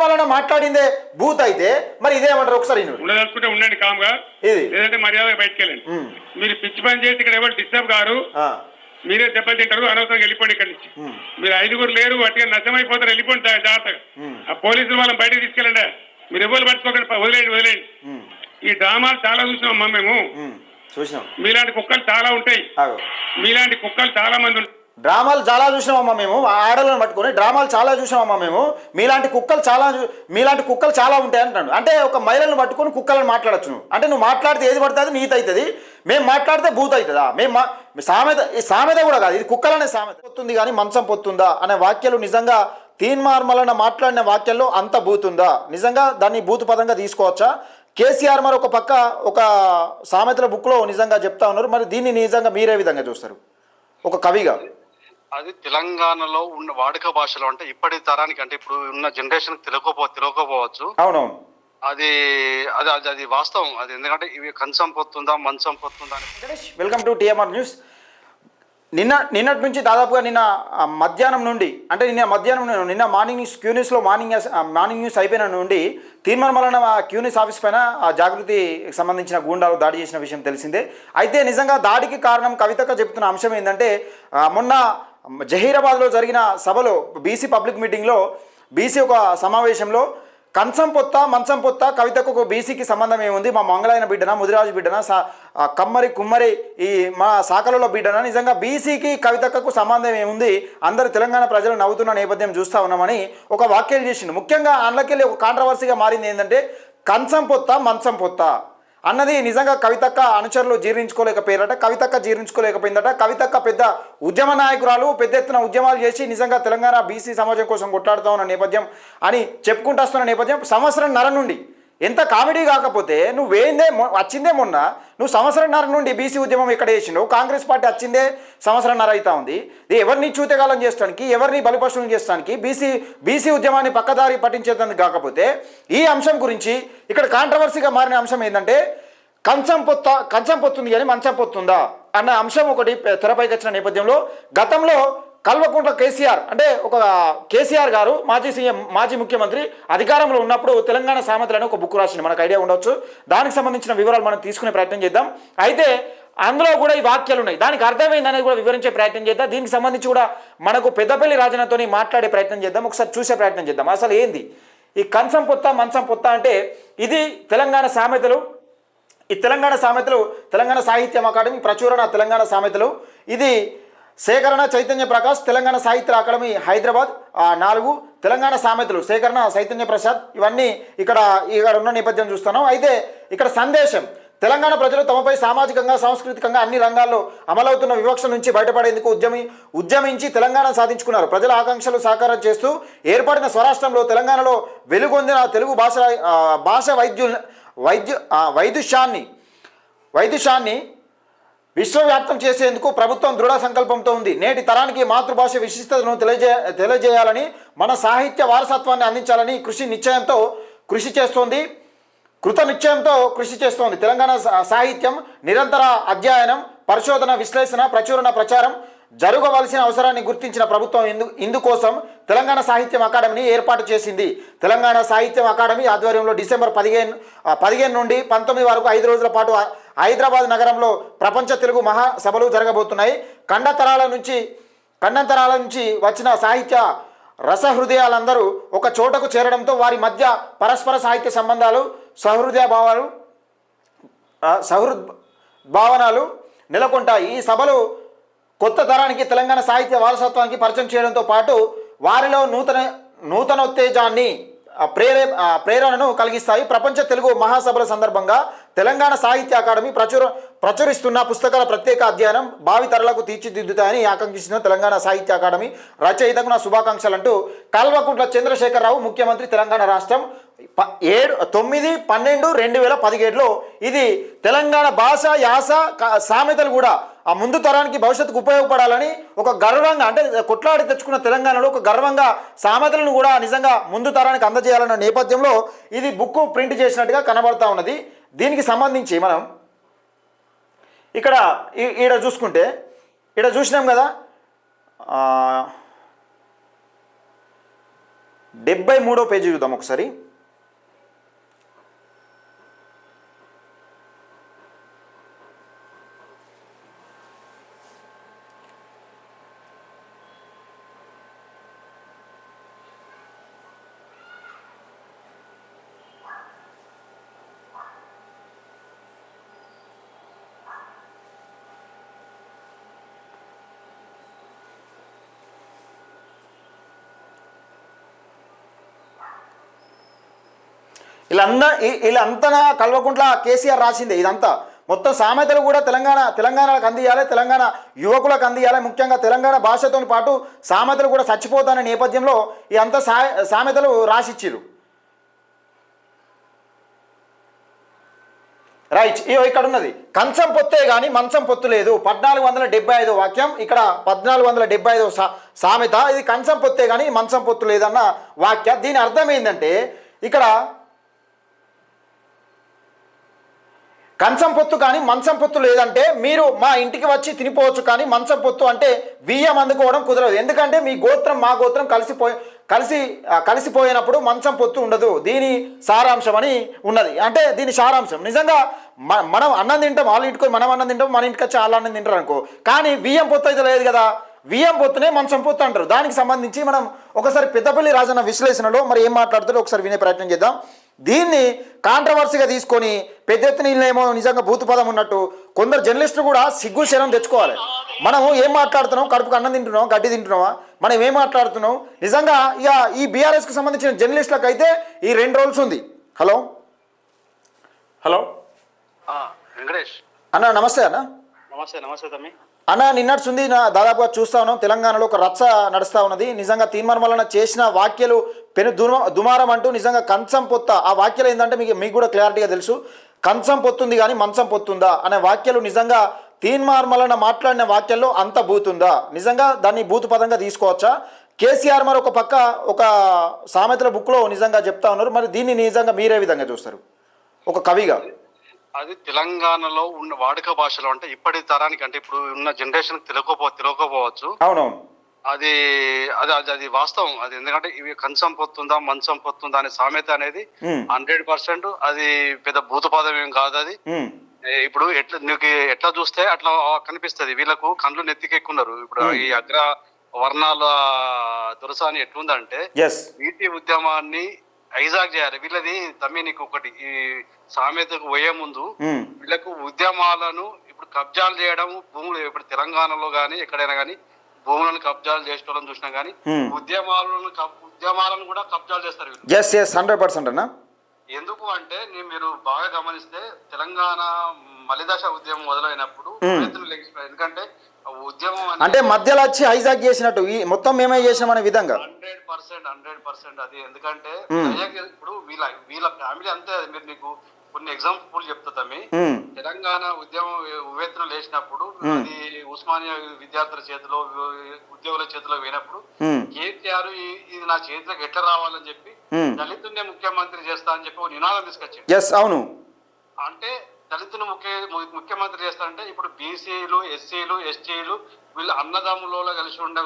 వలన మాట్లాడిందే బూత్ అయితే మరి ఇదేమంటారు? ఒకసారి. ఉండదలుచుకుంటే ఉండండి కామ్గా. ఇది లేదంటే మర్యాదగా బయటకు వెళ్ళండి. మీరు పిచ్చి పని చేసి ఇక్కడ ఎవరు డిస్టర్బ్ గారు మీరే దెబ్బలు తింటారు అనవసరంగా వెళ్ళిపోండి ఇక్కడ నుంచి. మీరు ఐదుగురు లేరు వాటిగా నష్టమైపోతారు వెళ్ళిపోండి జాగ్రత్తగా. ఆ పోలీసులు వాళ్ళని బయటకు తీసుకెళ్ళండి. మీరు ఎవరు పట్టుకోకండి వదిలేయండి ఉమ్, ఈ డ్రామాలు చాలా చూసినాం అమ్మా మేము. చూసినాం. మీలాంటి కుక్కలు చాలా ఉంటాయి. మీలాంటి కుక్కలు చాలా మంది ఉంటాయి డ్రామాలు చాలా చూసినామమ్మా మేము. ఆ ఆడలను పట్టుకొని డ్రామాలు చాలా చూసినామమ్మా మేము. మీలాంటి కుక్కలు చాలా మీలాంటి కుక్కలు చాలా ఉంటాయి అంటాడు అంటే ఒక మహిళలను పట్టుకొని కుక్కలను మాట్లాడచ్చు నువ్వు. అంటే నువ్వు మాట్లాడితే ఏది పడుతుంది? నీతి అవుతుంది. మేము మాట్లాడితే భూత అవుతుందా? మేము మా సామెత ఈ సామెత కూడా కాదు. ఇది కుక్కలనే సామెత. పొత్తుంది కానీ మంచం పొత్తుందా? అనే వాక్యాలు నిజంగా తీన్మార్మలన మాట్లాడిన వాక్యాల్లో అంత భూతుందా? నిజంగా దాన్ని బూతు పదంగా తీసుకోవచ్చా? కేసీఆర్ మరి ఒక పక్క ఒక సామెతల బుక్లో నిజంగా చెప్తా ఉన్నారు. మరి దీన్ని నిజంగా మీరే విధంగా చూస్తారు? ఒక కవిగా. అది తెలంగాణలో ఉన్న వాడుక భాషలో అంటే ఇప్పటి తరానికి అంటే ఇప్పుడు ఉన్న జనరేషన్ తెలియకపో తెలియకపోవచ్చు. అవునవును. అది అది అది అది వాస్తవం. అది ఎందుకంటే ఇవి కంచం పొత్తుందా మంచం పొత్తుందా Ganesh welcome to TMR news. నిన్న నిన్నటి నుంచి దాదాపుగా నిన్న మధ్యాహ్నం నుండి అంటే నిన్న మధ్యాహ్నం నిన్న మార్నింగ్ న్యూస్ క్యూ న్యూస్లో మార్నింగ్ మార్నింగ్ న్యూస్ అయిపోయిన నుండి తీర్మానం ఆ క్యూ న్యూస్ ఆఫీస్ పైన ఆ జాగృతికి సంబంధించిన గూండాలు దాడి చేసిన విషయం తెలిసిందే. అయితే నిజంగా దాడికి కారణం కవితక చెప్తున్న అంశం ఏంటంటే మొన్న జహీరాబాద్లో జరిగిన సభలో బీసీ పబ్లిక్ మీటింగ్లో బీసీ ఒక సమావేశంలో కంచం పొత్త మంచం పొత్త కవితకు ఒక బీసీకి సంబంధం ఏముంది? మా మంగళైన బిడ్డన ముదిరాజు బిడ్డన సా కమ్మరి కుమ్మరి ఈ మా శాఖలలో బిడ్డన? నిజంగా బీసీకి కవితకు సంబంధం ఏముంది? అందరు తెలంగాణ ప్రజలు నవ్వుతున్న నేపథ్యం చూస్తూ ఉన్నామని ఒక వ్యాఖ్యలు చేసిండు. ముఖ్యంగా అందులోకెళ్ళి ఒక కాంట్రవర్సీగా మారింది ఏంటంటే కంచం పొత్త మంచం పొత్త. అన్నది నిజంగా కవితక్క అనుచరులు జీర్ణించుకోలేకపోయారట కవితక్క జీర్ణించుకోలేకపోయిందట. కవితక్క పెద్ద ఉద్యమ నాయకురాలు పెద్ద ఎత్తున ఉద్యమాలు చేసి నిజంగా తెలంగాణ బీసీ సమాజం కోసం కొట్లాడుతా ఉన్న నేపథ్యం అని చెప్పుకుంటూ వస్తున్న నేపథ్యం సంవత్సరం నర నుండి. ఎంత కామెడీ కాకపోతే నువ్వేందే మొ- వచ్చిందే మొన్న నువ్వు సంవత్సరంన్నర నుండి బీసీ ఉద్యమం ఇక్కడ చేసినావు కాంగ్రెస్ పార్టీ వచ్చిందే సంవత్సరంన్నర అవుతా ఉంది. ఇది ఎవరిని చూతగాలం చేస్తానికి ఎవరిని బలిపశువులు చేస్తానికి బీసీ బీసీ ఉద్యమాన్ని పక్కదారి పట్టించేదానికి కాకపోతే ఈ అంశం గురించి ఇక్కడ కాంట్రవర్సీగా మారిన అంశం ఏంటంటే కంచం పొత్త కంచం పొత్తుంది కానీ మంచం పొత్తుందా అన్న అంశం ఒకటి తెరపైకి వచ్చిన నేపథ్యంలో గతంలో కల్వకుంట్ల కేసీఆర్ అంటే ఒక కేసీఆర్ గారు మాజీ సీఎం మాజీ ముఖ్యమంత్రి అధికారంలో ఉన్నప్పుడు తెలంగాణ సామెతలను ఒక బుక్ రాసింది మనకు ఐడియా ఉండొచ్చు. దానికి సంబంధించిన వివరాలు మనం తీసుకునే ప్రయత్నం చేద్దాం. అయితే అందులో కూడా ఈ వాక్యాలు ఉన్నాయి. దానికి అర్థమైంది అనేది కూడా వివరించే ప్రయత్నం చేద్దాం. దీనికి సంబంధించి కూడా మనకు పెద్దపల్లి రాజనతో మాట్లాడే ప్రయత్నం చేద్దాం. ఒకసారి చూసే ప్రయత్నం చేద్దాం. అసలు ఏంది? ఈ కంచం పొత్త మంచం పొత్త అంటే ఇది తెలంగాణ సామెతలు. ఈ తెలంగాణ సామెతలు తెలంగాణ సాహిత్యం అకాడమీ ప్రచురణ తెలంగాణ సామెతలు. ఇది సేకరణ చైతన్య ప్రకాష్ తెలంగాణ సాహిత్య అకాడమీ హైదరాబాద్. నాలుగు తెలంగాణ సామెతలు సేకరణ చైతన్య ప్రసాద్ ఇవన్నీ ఇక్కడ ఇక్కడ ఉన్న నేపథ్యం చూస్తున్నాం. అయితే ఇక్కడ సందేశం తెలంగాణ ప్రజలు తమపై సామాజికంగా సాంస్కృతికంగా అన్ని రంగాల్లో అమలవుతున్న వివక్ష నుంచి బయటపడేందుకు ఉద్యమి ఉద్యమించి తెలంగాణ సాధించుకున్నారు. ప్రజల ఆకాంక్షలు సాకారం చేస్తూ ఏర్పడిన స్వరాష్ట్రంలో తెలంగాణలో వెలుగొందిన తెలుగు భాష భాష వైద్యు వైద్యు ఆ, వైదుష్యాన్ని వైదుష్యాన్ని విశ్వవ్యాప్తం చేసేందుకు ప్రభుత్వం దృఢ సంకల్పంతో ఉంది. నేటి తరానికి మాతృభాష విశిష్టతను తెలియజే తెలియజేయాలని మన సాహిత్య వారసత్వాన్ని అందించాలని కృషి నిశ్చయంతో కృషి చేస్తోంది. కృత నిశ్చయంతో కృషి చేస్తోంది. తెలంగాణ సాహిత్యం నిరంతర అధ్యయనం పరిశోధన విశ్లేషణ ప్రచురణ ప్రచారం జరగవలసిన అవసరాన్ని గుర్తించిన ప్రభుత్వం ఇందు ఇందుకోసం తెలంగాణ సాహిత్యం అకాడమీని ఏర్పాటు చేసింది. తెలంగాణ సాహిత్యం అకాడమీ ఆధ్వర్యంలో డిసెంబర్ పదిహేను పదిహేను నుండి పంతొమ్మిది వరకు ఐదు రోజుల పాటు హైదరాబాద్ నగరంలో ప్రపంచ తెలుగు మహాసభలు జరగబోతున్నాయి. ఖండతరాల నుంచి ఖండంతరాల నుంచి వచ్చిన సాహిత్య రసహృదయాలందరూ ఒక చోటకు చేరడంతో వారి మధ్య పరస్పర సాహిత్య సంబంధాలు సహృదయ భావాలు సహృద్ భావనలు నెలకొంటాయి. ఈ సభలు కొత్త తరానికి తెలంగాణ సాహిత్య వారసత్వానికి పరిచయం చేయడంతో పాటు వారిలో నూతన నూతనోత్తేజాన్ని ప్రేరే ప్రేరణను కలిగిస్తాయి. ప్రపంచ తెలుగు మహాసభల సందర్భంగా తెలంగాణ సాహిత్య అకాడమీ ప్రచుర ప్రచురిస్తున్న పుస్తకాల ప్రత్యేక అధ్యయనం భావితరలకు తీర్చిదిద్దుతాయని ఆకాంక్షిస్తున్న తెలంగాణ సాహిత్య అకాడమీ రచయితకు నా శుభాకాంక్షలు అంటూ కల్వకుంట్ల చంద్రశేఖరరావు ముఖ్యమంత్రి తెలంగాణ రాష్ట్రం ప- ఏడు తొమ్మిది పన్నెండు రెండు వేల పదిహేడులో ఇది తెలంగాణ భాష యాస సామెతలు కూడా ఆ ముందు తరానికి భవిష్యత్తుకు ఉపయోగపడాలని ఒక గర్వంగా అంటే కొట్లాడి తెచ్చుకున్న తెలంగాణలో ఒక గర్వంగా సామెతలను కూడా నిజంగా ముందు తరానికి అందజేయాలన్న నేపథ్యంలో ఇది బుక్ ప్రింట్ చేసినట్టుగా కనబడతా ఉన్నది. దీనికి సంబంధించి మనం ఇక్కడ ఈ- ఈడ చూసుకుంటే ఈడ చూసినాం కదా డెబ్బై మూడో పేజీ చూద్దాం ఒకసారి. వీళ్ళందా ఈ- వీళ్ళంతా కల్వకుంట్ల కేసీఆర్ రాసిందే ఇదంతా. మొత్తం సామెతలు కూడా తెలంగాణ తెలంగాణకు అందియాలి తెలంగాణ యువకులకు అందియాలి ముఖ్యంగా తెలంగాణ భాషతో పాటు సామెతలు కూడా చచ్చిపోతానే నేపథ్యంలో ఈ అంత సా సామెతలు రాసిచ్చిరు రైట్ ఇక్కడ ఉన్నది కంచం పొత్తే కానీ మంచం పొత్తు లేదు. పద్నాలుగు వందల డెబ్బై ఐదో వాక్యం ఇక్కడ పద్నాలుగు వందల డెబ్బై ఐదో సా సామెత. ఇది కంచం పొత్తే కానీ మంచం పొత్తు లేదన్న వాక్య. దీని అర్థం ఏంటంటే ఇక్కడ కంచం పొత్తు కానీ మంచం పొత్తు లేదంటే మీరు మా ఇంటికి వచ్చి తినిపోవచ్చు కానీ మంచం పొత్తు అంటే బియ్యం అందుకోవడం కుదరదు. ఎందుకంటే మీ గోత్రం మా గోత్రం కలిసిపోయి కలిసి కలిసిపోయినప్పుడు మంచం పొత్తు ఉండదు. దీని సారాంశం అని ఉన్నది. అంటే దీని సారాంశం. నిజంగా మనం అన్నం తింటాం వాళ్ళ ఇంటికి మనం అన్నం తింటాం మన ఇంటికి వచ్చి వాళ్ళు అన్నం తింటారు అనుకో. కానీ బియ్యం పొత్తు అయితే లేదు కదా. బియ్యం పొత్తునే మంచం పొత్తు అంటారు. దానికి సంబంధించి మనం ఒకసారి పెద్దపల్లి రాజన్న విశ్లేషణలో మరి ఏం మాట్లాడుతారో ఒకసారి వినే ప్రయత్నం చేద్దాం. దీన్ని కాంట్రవర్సీగా తీసుకొని పెద్ద ఎత్తున వీళ్ళేమో నిజంగా భూతపదం ఉన్నట్టు కొందరు జర్నలిస్టులు కూడా సిగ్గు శరం తెచ్చుకోవాలి. మనము ఏం మాట్లాడుతున్నాం? కడుపుకు అన్నం తింటున్నాం గడ్డి తింటున్నావా? మనం ఏం మాట్లాడుతున్నాం? నిజంగా ఇక ఈ బీఆర్ఎస్కి సంబంధించిన జర్నలిస్టులకు అయితే ఈ రెండు రోల్స్ ఉంది. హలో? హలో? వెంకటేష్. అన్న నమస్తే అన్న. నమస్తే నమస్తే తమ్మి. అన్న నిన్నట్టుంది నా దాదాపుగా చూస్తా ఉన్నాం. తెలంగాణలో ఒక రచ్చ నడుస్తూ ఉన్నది. నిజంగా తీర్మానం చేసిన వాక్యాలు పెను దుమ దుమారం అంటూ నిజంగా కంచం పొత్త. ఆ వాక్యాలు ఏంటంటే మీకు మీకు కూడా క్లారిటీగా తెలుసు. కంచం పొత్తుంది కానీ మంచం పొత్తుందా? అనే వాక్యాలు నిజంగా తీన్మార్మలన మాట్లాడిన వాక్యాల్లో అంత బూతుందా? నిజంగా దాన్ని బూతు పదంగా తీసుకోవచ్చా? కేసీఆర్ మరి ఒక పక్క ఒక సామెతల బుక్లో నిజంగా చెప్తా ఉన్నారు. మరి దీన్ని నిజంగా మీరే విధంగా చూస్తారు? ఒక కవిగా. అది తెలంగాణలో ఉన్న వాడుక భాషలో అంటే ఇప్పటి తరానికి అంటే ఇప్పుడు ఉన్న జనరేషన్ తెలియకపో తెలియకపోవచ్చు. అవునవును. అది అది అది అది వాస్తవం. అది ఎందుకంటే ఇవి కంచం పొత్తుందా మంచం పొత్తుందా అనే సామెత అనేది హండ్రెడ్ పర్సెంట్ అది పెద్ద భూతపాదం ఏం కాదు అది. ఇప్పుడు ఎట్లా నీకు ఎట్లా చూస్తే అట్లా కనిపిస్తది. వీళ్ళకు కళ్ళు నెత్తికెక్కున్నారు. ఇప్పుడు ఈ అగ్ర వర్ణాల దురసాని ఎట్లుందంటే నీటి ఉద్యమాన్ని హైజాక్ చేయాలి వీళ్ళది తమ్మి నీకు ఒకటి ఈ సామెతకు పోయే ముందు వీళ్ళకు ఉద్యమాలను ఇప్పుడు కబ్జాలు చేయడం భూములు ఇప్పుడు తెలంగాణలో గానీ ఎక్కడైనా గానీ భూములను కబ్జాలు చేసుకోవడం చూసినా గానీ Hmm. ఉద్యమాలను ఉద్యమాలను కూడా కబ్జాలు చేస్తారు వీళ్ళు ఎస్ ఎస్ హండ్రెడ్ పర్సెంట్ అన్న ఎందుకు అంటే మీరు బాగా గమనిస్తే తెలంగాణ మలిదశ ఉద్యమం మొదలైనప్పుడు. రైతులు. ఎందుకంటే అంటే మధ్యలో వచ్చి హైజాక్ చేసినట్టు ఈ మొత్తం మేమే చేసినాం అనే విధంగా? హండ్రెడ్ పర్సెంట్ హండ్రెడ్ పర్సెంట్ అది. ఎందుకంటే ఇప్పుడు వీళ్ళ వీళ్ళ ఫ్యామిలీ అంతే అది. మీరు నీకు కొన్ని ఎగ్జాంపుల్ చెప్తా తమ్మి. ఉమ్, తెలంగాణ ఉద్యమం ఉవ్వెత్తున లేచినప్పుడు అది ఉస్మానియా విద్యార్థుల చేతిలో ఉద్యోగుల చేతిలో పోయినప్పుడు కేసీఆర్ ఇది నా చేతిలోకి ఎట్లా రావాలని చెప్పి. దళితున్నే ముఖ్యమంత్రి చేస్తా అని చెప్పి ఒక నినాదం తీసుకొచ్చింది అవును. అంటే దళితులు ముఖ్య ముఖ్యమంత్రి చేస్తా అంటే ఇప్పుడు బీసీలు ఎస్సీలు ఎస్టీలు వీళ్ళు అన్నదమ్ములలో కలిసి ఉండే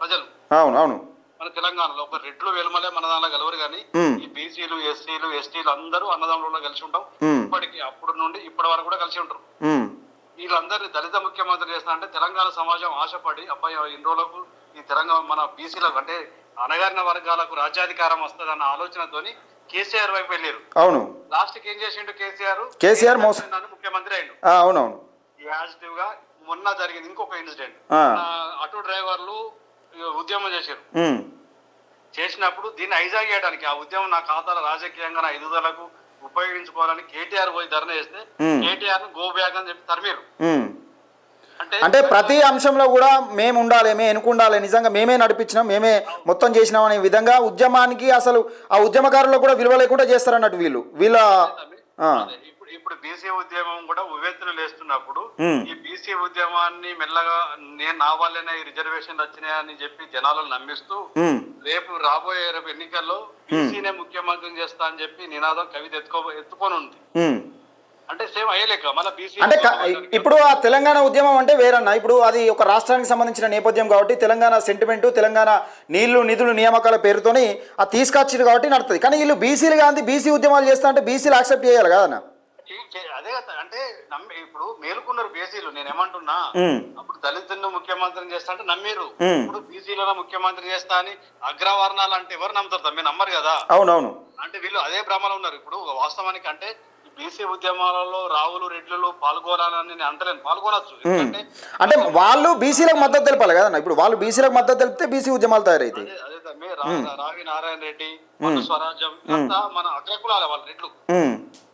ప్రజలు. అవును అవును. మన తెలంగాణలో ఒక రెడ్లు వెలుమలే మన దానిలో కలవరు కానీ. ఈ బీసీలు ఎస్సీలు ఎస్టీలు అందరూ అన్నదమ్ములలో కలిసి ఉంటాం. ఇప్పటికి అప్పుడు నుండి ఇప్పటి వరకు కూడా కలిసి ఉంటారు. వీళ్ళందరినీ దళిత ముఖ్యమంత్రి చేస్తా అంటే తెలంగాణ సమాజం ఆశపడి అబ్బాయి ఇన్ని రోజులకు ఈ తెలంగాణ మన బీసీలకు అంటే అణగారిన వర్గాలకు రాజ్యాధికారం వస్తుందన్న ఆలోచనతోని కేసీఆర్ వైపు వెళ్ళారు. అవును. లాస్ట్కి ఏం చేసిండు కేసీఆర్? కేసీఆర్ మోస- ముఖ్యమంత్రి అయిండు ఆ, అవునవును. యాజిటివ్గా మొన్న జరిగింది ఇంకొక ఇన్సిడెంట్. ఆటో డ్రైవర్లు ఉద్యమం చేశారు. చేసినప్పుడు దీన్ని హైజాగ్ చేయడానికి ఆ ఉద్యమం నా ఖాతాలో రాజకీయంగా నా ఎదుగుదలకు ఉపయోగించుకోవాలని కేటీఆర్ పోయి ధర్నా చేస్తే. కేటీఆర్ గో బ్యాక్ అని చెప్పి తరిమేరు. అంటే ప్రతి అంశంలో కూడా మేము ఉండాలి మేము ఎన్నుకుండాలి నిజంగా మేమే నడిపించినాం మేమే మొత్తం చేసినాం అనే విధంగా ఉద్యమానికి అసలు ఆ ఉద్యమకారులు కూడా విలువ లేకుండా చేస్తారన్నట్టు వీళ్ళు. వీళ్ళ ఇప్పుడు బీసీ ఉద్యమం కూడా ఉవ్వెత్తులు లేస్తున్నప్పుడు. ఈ బీసీ ఉద్యమాన్ని మెల్లగా నేను నా వల్లనే ఈ రిజర్వేషన్లు వచ్చినాయని చెప్పి జనాలను నమ్మిస్తూ రేపు రాబోయే రేపు ఎన్నికల్లో బీసీనే ముఖ్యమంత్రిని చేస్తా అని చెప్పి నినాదం కవిత ఎత్తుకో ఎత్తుకొని ఉంది. అంటే సేమ్ అయ్యలేక మళ్ళీ బీసీ అంటే క- ఇప్పుడు ఆ తెలంగాణ ఉద్యమం అంటే వేరన్న. ఇప్పుడు అది ఒక రాష్ట్రానికి సంబంధించిన నేపథ్యం కాబట్టి తెలంగాణ సెంటిమెంట్ తెలంగాణ నీళ్ళు నిధులు నియామకాల పేరుతోని అది తీసుకొచ్చారు కాబట్టి నడుతుంది. కానీ వీళ్ళు బీసీలు కానీ బీసీ ఉద్యమాలు చేస్తా అంటే బీసీలు యాక్సెప్ట్ చేయాలి కదన్న అదే కదా అంటే నమ్మి ఇప్పుడు మేలుకున్నారు బీసీలు. నేను ఏమంటున్నా. అప్పుడు దళితులను ముఖ్యమంత్రిని చేస్తా అంటే నమ్మిరు. ఇప్పుడు బీసీలను ముఖ్యమంత్రి చేస్తా అని అగ్రవర్ణాలు అంటే ఎవరు నమ్ముతారు? మీరు నమ్మరు కదా. అవునవును. అంటే వీళ్ళు అదే భ్రమలో ఉన్నారు. ఇప్పుడు వాస్తవానికి అంటే బీసీ ఉద్యమాలలో రావులు రెడ్లు పాల్గొనాలని నేను అంటలేను. పాల్గొనొచ్చు. ఎందుకంటే అంటే వాళ్ళు బీసీలకు మద్దతు తెలపాలి కదన్న ఇప్పుడు వాళ్ళు బీసీలకు మద్దతు తెలిపితే బీసీ ఉద్యమాలు రా- రావి నారాయణ రెడ్డి మను స్వరాజ్యం ఇదంతా మన అగ్రకులాల వాళ్ళ రెడ్లు.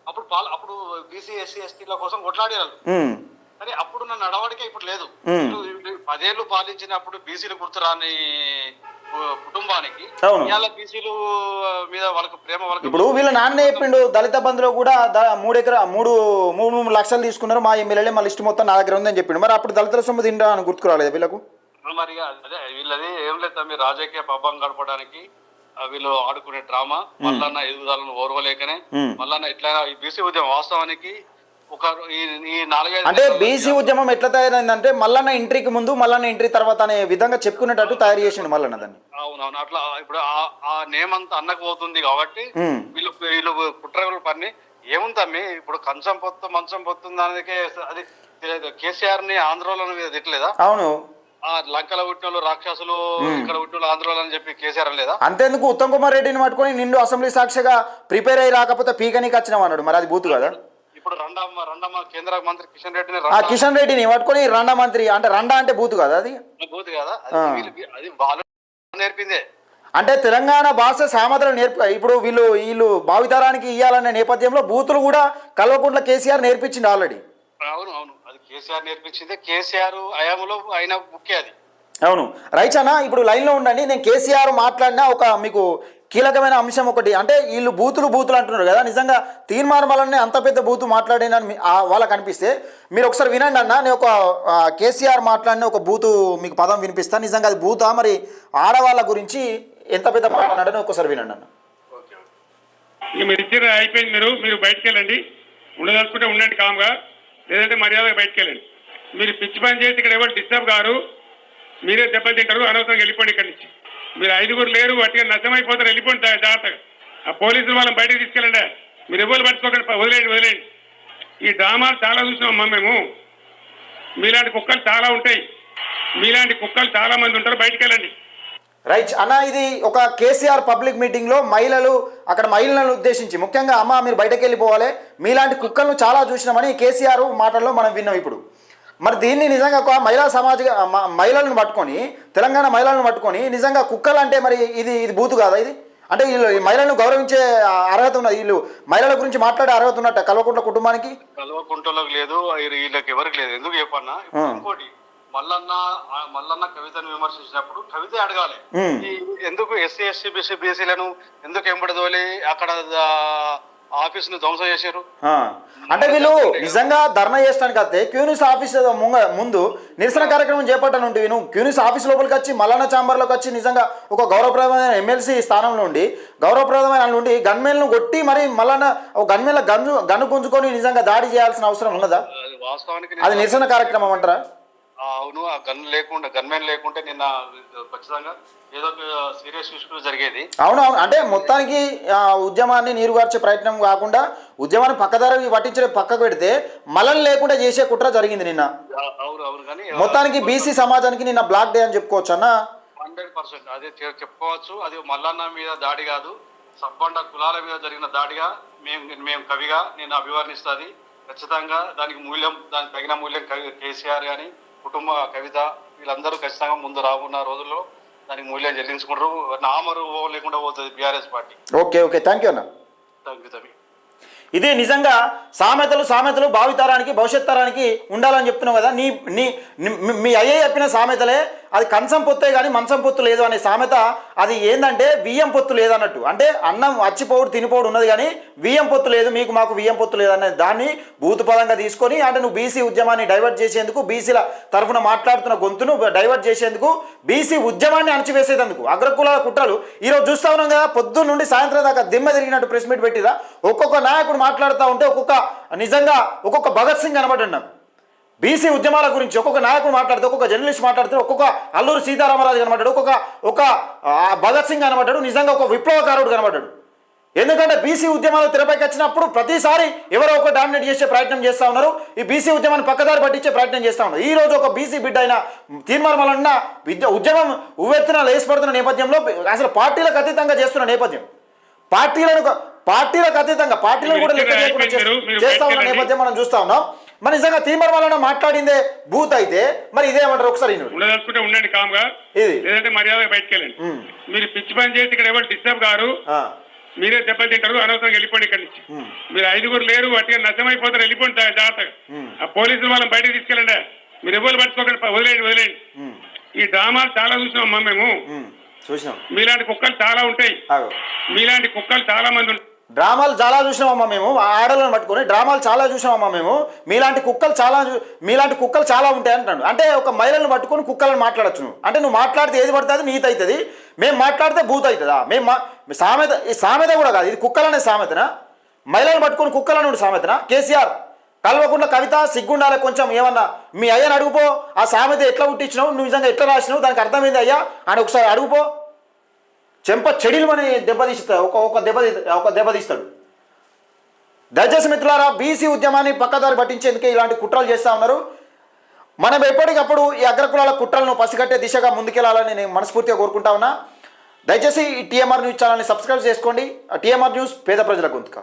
అప్పుడు పాల్ అప్పుడు బీసీ ఎస్సీ ఎస్టీల కోసం కొట్లాడారు ఉమ్, కానీ అప్పుడు నా నడవడికే ఇప్పుడు లేదు. పదేళ్ళు పాలించినప్పుడు బీసీలు గుర్తురాని కుటుంబానికి అవును. ఇవాళ బీసీలు మీద వాళ్ళకి ప్రేమ వాళ్ళకి ఇప్పుడు వీళ్ళ నాన్న చెప్పిండు దళిత బంధులో కూడా మూడు ఎకరా మూడు మూడు లక్షలు తీసుకున్నారు. మా ఎమ్మెల్యేలే మా లిస్ట్ మొత్తం నా దగ్గర ఉందని చెప్పిండు. మరి అప్పుడు దళితుల సొమ్ము తింటా అని గుర్తుకురాలేదు వీళ్ళకు? మరి అదే వీళ్ళది ఏం లేదు తమ్మి. రాజకీయ పబ్బం గడపడానికి వీళ్ళు ఆడుకునే డ్రామా. మల్లన్న ఎదుగుదలను ఓర్వలేకనే మల్లన్న ఇట్లా బీసీ ఉద్యమం వాస్తవానికి అంటే బీసీ ఉద్యమం ఎట్లా తయారైందంటే మల్లన్న ఎంట్రీకి ముందు మల్లన్న ఎంట్రీ తర్వాత అనే విధంగా చెప్పుకునేటట్టు తయారు చేసిండు మల్లన్న దాన్ని. అవునవును అట్లా ఇప్పుడు ఆ- ఆ నేమ్ అంతా అన్నకు పోతుంది కాబట్టి. వీళ్ళు వీళ్ళు కుట్రలు పని ఏముంది తమ్మి? ఇప్పుడు కంచం పొత్తు మంచం పొత్తుంది దానికే అది కేసీఆర్ని ఆంధ్రలో తిట్టలేదా? అవును. ఆ లంకల పుట్టిన రాక్షసులు ఇక్కడ పుట్టిన ఆంధ్రలో అని చెప్పి కేసీఆర్ లేదా? అంతేందుకు ఉత్తమ్ కుమార్ రెడ్డిని పట్టుకొని నిండు అసెంబ్లీ సాక్షిగా ప్రిపేర్ అయ్యి రాకపోతే పీకనీకి వచ్చినావు అన్నాడు. మరి అది బూతు కదా? ఇప్పుడు రెండమ్మ రెండమ్మ కేంద్ర మంత్రి కిషన్ రెడ్డిని ఆ కిషన్ రెడ్డిని పట్టుకొని రండా మంత్రి అంటే రండా అంటే బూతు కదా అది? పోదు కదా? అది వీళ్ళు- నేర్పిందే. అంటే తెలంగాణ భాష సామతలు నేర్ప ఇప్పుడు వీళ్ళు వీళ్ళు భావితరానికి ఇవ్వాలనే నేపథ్యంలో బూతులు కూడా కల్వకుంట్ల కేసీఆర్ నేర్పించింది ఆల్రెడీ. అవును అవును. అది కేసీఆర్ నేర్పించిందే. కేసీఆర్ హయాంలో అయిన ముఖ్య అది. అవును. రైట్ అన్న ఇప్పుడు లైన్లో ఉండండి. నేను కేసీఆర్ మాట్లాడిన ఒక మీకు కీలకమైన అంశం ఒకటి. అంటే వీళ్ళు బూతులు బూతులు అంటున్నారు కదా. నిజంగా తీర్మానం అంత పెద్ద బూతు మాట్లాడినని మీ- వాళ్ళకి అనిపిస్తే మీరు ఒకసారి వినండి అన్న. నేను ఒక కేసీఆర్ మాట్లాడిన ఒక బూతు మీకు పదం వినిపిస్తాను నిజంగా అది బూతా? మరి ఆడవాళ్ళ గురించి ఎంత పెద్ద మాట్లాడాడని ఒకసారి వినండి అన్న. ఓకే మీరు ఇచ్చిన అయిపోయింది మీరు. మీరు బయటకు వెళ్ళండి. ఉండదలుచుకుంటే ఉండండి కామ్గా. లేదంటే మర్యాదగా బయటకు వెళ్ళండి. మీరు పిచ్చి పని చేసి ఇక్కడ ఎవరు డిస్టర్బ్ కారు మీరే దెబ్బలు తింటారు అనవసరంగా వెళ్ళిపోండి ఇక్కడి నుంచి. మీరు ఐదుగురు లేరు వాటిగా నష్టమైపోతారు వెళ్ళిపోండి జాగ్రత్తగా. ఆ పోలీసులు వాళ్ళని బయటకు తీసుకెళ్ళండి. మీరు ఎవరు పట్టుకోకండి వదిలేండి వదిలేండి ఈ డ్రామాలు చాలా చూసినామమ్మా మేము. మీలాంటి కుక్కలు చాలా ఉంటాయి. మీలాంటి కుక్కలు చాలా మంది ఉంటారు బయటికి వెళ్ళండి. రైట్ అన్న ఇది ఒక కేసీఆర్ పబ్లిక్ మీటింగ్లో మహిళలు అక్కడ మహిళలను ఉద్దేశించి. ముఖ్యంగా అమ్మ మీరు బయటకు వెళ్ళిపోవాలి. మీలాంటి కుక్కలను చాలా చూసినామని కేసీఆర్ మాటల్లో మనం విన్నాం ఇప్పుడు. మరి దీన్ని నిజంగా ఒక మహిళా సమాజ మహిళలను పట్టుకొని తెలంగాణ మహిళలను పట్టుకొని నిజంగా కుక్కలు అంటే మరి ఇది ఇది బూతు కాదా ఇది? అంటే వీళ్ళు ఈ మహిళలను గౌరవించే అర్హత ఉన్నది వీళ్ళు మహిళల గురించి మాట్లాడే అర్హత ఉన్నట్ట కల్వకుంట్ల కుటుంబానికి? కల్వకుంటలోకి లేదు వీళ్ళ- వీళ్ళకి ఎవరికి లేదు. ఎందుకు చెప్పన్నా? ఇంకోటి మల్లన్న మల్లన్న కవితను విమర్శించినప్పుడు కవిత అడగాలి. ఎందుకు ఎస్సీ ఎస్సీ బీసీ బీసీలను ఎందుకు ఎంబడి తోలి అక్కడ ఆఫీస్ను ధ్వంసం చేశారు. అంటే వీళ్ళు నిజంగా ధర్నా చేస్తానికి వస్తే క్యూనిస్ ఆఫీస్ ముందు నిరసన కార్యక్రమం చేపట్టను నువ్వు క్యూనిస్ ఆఫీస్ లోపలికి వచ్చి మల్లన్న ఛాంబర్లోకి వచ్చి నిజంగా ఒక గౌరవప్రదమైన ఎమ్మెల్సీ స్థానంలో ఉండి గౌరవప్రదమైన నుండి గన్మెన్లను కొట్టి మరి మల్లన్న ఒక గన్మెన్ల గన్ను గన్ను గుంజుకొని నిజంగా దాడి చేయాల్సిన అవసరం ఉన్నదా? అది వాస్తవానికి అది నిరసన కార్యక్రమం అంటారా? అవును ఆ గన్ లేకుండా గన్మెన్ లేకుంటే నిన్న ఖచ్చితంగా ఏదో ఒక సీరియస్ ఇష్యూ జరిగేది. అవును అవును. అంటే మొత్తానికి ఆ, ఉద్యమాన్ని నీరుగార్చే ప్రయత్నం కాకుండా ఉద్యమాన్ని పక్కదారి పట్టించే పక్కకు పెడితే మలం లేకుండా చేసే కుట్ర జరిగింది నిన్న. అవును అవును కానీ మొత్తానికి బీసీ సమాజానికి నిన్న బ్లాక్ డే అని చెప్పుకోవచ్చు అన్న? Hundred percent. అదే చెప్పుకోవచ్చు. అది మల్లన్న మీద దాడి కాదు సబ్బండ కులాల మీద జరిగిన దాడిగా మేము మేము కవిగా నేను అభివర్ణిస్తుంది. ఖచ్చితంగా దానికి మూల్యం దానికి తగిన మూల్యం కవి కేసీఆర్ కానీ కుటుంబ కవిత వీళ్ళందరూ ఖచ్చితంగా ముందు రానున్న రోజుల్లో దానికి మూల్యం చెల్లించుకుంటారు. నామరు లేకుండా పోతుంది BRS party. Okay okay. Thank you అన్న. థ్యాంక్ యూ ఇది నిజంగా సామెతలు సామెతలు భావితరానికి భవిష్యత్ తరానికి ఉండాలని చెప్తున్నావు కదా? నీ నీ మీ అయ్యే చెప్పిన సామెతలే అది కంచం పొత్తే కానీ మంచం పొత్తు లేదు అనే సామెత అది ఏంటంటే బియ్యం పొత్తు లేదన్నట్టు. అంటే అన్నం అచ్చిపోవుడు తినిపోవుడు ఉన్నది కానీ బియ్యం పొత్తు లేదు మీకు మాకు బియ్యం పొత్తు లేదనే దాన్ని భూతపదంగా తీసుకొని అంటే నువ్వు బీసీ ఉద్యమాన్ని డైవర్ట్ చేసేందుకు బీసీల తరఫున మాట్లాడుతున్న గొంతును డైవర్ట్ చేసేందుకు బీసీ ఉద్యమాన్ని అణచివేసేందుకు అగ్రకులాల కుట్రలు. ఈరోజు చూస్తా ఉన్నాం కదా పొద్దున్న నుండి సాయంత్రం దాకా దిమ్మ తిరిగినట్టు ప్రెస్ మీట్ పెట్టిరా. ఒక్కొక్క నాయకుడు మాట్లాడుతూ ఉంటే ఒక్కొక్క నిజంగా ఒక్కొక్క భగత్ సింగ్ కనబడి నాకు. బీసీ ఉద్యమాల గురించి ఒక్కొక్క నాయకుడు మాట్లాడితే ఒక్కొక్క జర్నలిస్ట్ మాట్లాడితే ఒక్కొక్క అల్లూరు సీతారామరాజు కనబడ్డాడు ఒక్కొక్క ఒక భగత్ సింగ్ కనబడ్డాడు నిజంగా ఒక విప్లవకారుడు కనబడ్డాడు. ఎందుకంటే బీసీ ఉద్యమాలు తెరపైకి వచ్చినప్పుడు ప్రతిసారి ఎవరో ఒక డామినేట్ చేసే ప్రయత్నం చేస్తూ ఉన్నారు. ఈ బీసీ ఉద్యమాన్ని పక్కదారి పట్టించే ప్రయత్నం చేస్తూ ఉన్నారు. ఈ రోజు ఒక బీసీ బిడ్డ అయిన తీర్మానమలన్న విద్య ఉద్యమం ఉవ్వెత్తున లేచిపడుతున్న నేపథ్యంలో అసలు పార్టీలకు అతీతంగా చేస్తున్న నేపథ్యం. పార్టీలను పార్టీలకు అతీతంగా పార్టీలను కూడా లెక్క చేయకుండా చేస్తూ- ఉన్న నేపథ్యం మనం చూస్తా ఉన్నాం. మరి నిజంగా తీర్మానం మాట్లాడిందే బూత్ అయితే మరి ఇదేమంటారు ఒకసారి. ఉండదలుచుకుంటే ఉండండి కామ్గా. ఇది లేదంటే మర్యాదగా బయటకు వెళ్ళండి. మీరు పిచ్చి పని చేసి ఇక్కడ ఎవరు డిస్టర్బ్ గారు మీరే దెబ్బలు తింటారు అనవసరంగా వెళ్ళిపోండి ఇక్కడి నుంచి. మీరు ఐదుగురు లేరు అట్టిగా నష్టమైపోతారు వెళ్ళిపోండి జాగ్రత్తగా. ఆ పోలీసులు వాళ్ళని బయటకు తీసుకెళ్ళండి. మీరు ఎవరు పట్టుకోకండి వదిలేయండి వదిలేయండి. ఉమ్, ఈ డ్రామాలు చాలా చూసినామమ్మా మేము. మీలాంటి కుక్కలు చాలా ఉంటాయి. మీలాంటి కుక్కలు చాలా మంది ఉంటాయి డ్రామాలు చాలా చూసినామమ్మా మేము ఆ ఆడలను పట్టుకొని డ్రామాలు చాలా చూసినామమ్మా మేము. మీలాంటి కుక్కలు చాలా మీలాంటి కుక్కలు చాలా ఉంటాయి అంటాడు అంటే ఒక మహిళలను పట్టుకొని కుక్కలను మాట్లాడచ్చు నువ్వు అంటే నువ్వు మాట్లాడితే ఏది పడుతుంది? అది నీతి అవుతుంది. మేము మాట్లాడితే భూత అవుతుందా? మేము మా సామెత ఈ సామెత కూడా కాదు. ఇది కుక్కలనే సామెతనా? మహిళలను పట్టుకొని కుక్కలను ఉండి సామెతనా? కేసీఆర్ కల్వకుండా కవిత సిగ్గుండాలి కొంచెం ఏమన్నా? మీ అయ్యని అడుగుపో. ఆ సామెత ఎట్లా పుట్టించినావు? నువ్వు నిజంగా ఎట్లా రాసినావు? దానికి అర్థమైంది అయ్యా? అని ఒకసారి అడుగుపో. చెంప చెడిలు అని దెబ్బతీస్తా ఒక ఒక దెబ్బ ఒక దెబ్బతీస్తాడు దయచేసి మిత్రులారా బీసీ ఉద్యమాన్ని పక్కదారి పట్టించేందుకే ఇలాంటి కుట్రలు చేస్తూ ఉన్నారు. మనం ఎప్పటికప్పుడు ఈ అగ్రకులాల కుట్రలను పసిగట్టే దిశగా ముందుకెళ్ళాలని నేను మనస్ఫూర్తిగా కోరుకుంటా ఉన్నా. దయచేసి ఈ టీఎంఆర్ న్యూస్ ఛానల్ని సబ్స్క్రైబ్ చేసుకోండి. టీఎంఆర్ న్యూస్ పేద ప్రజల గొంతుక.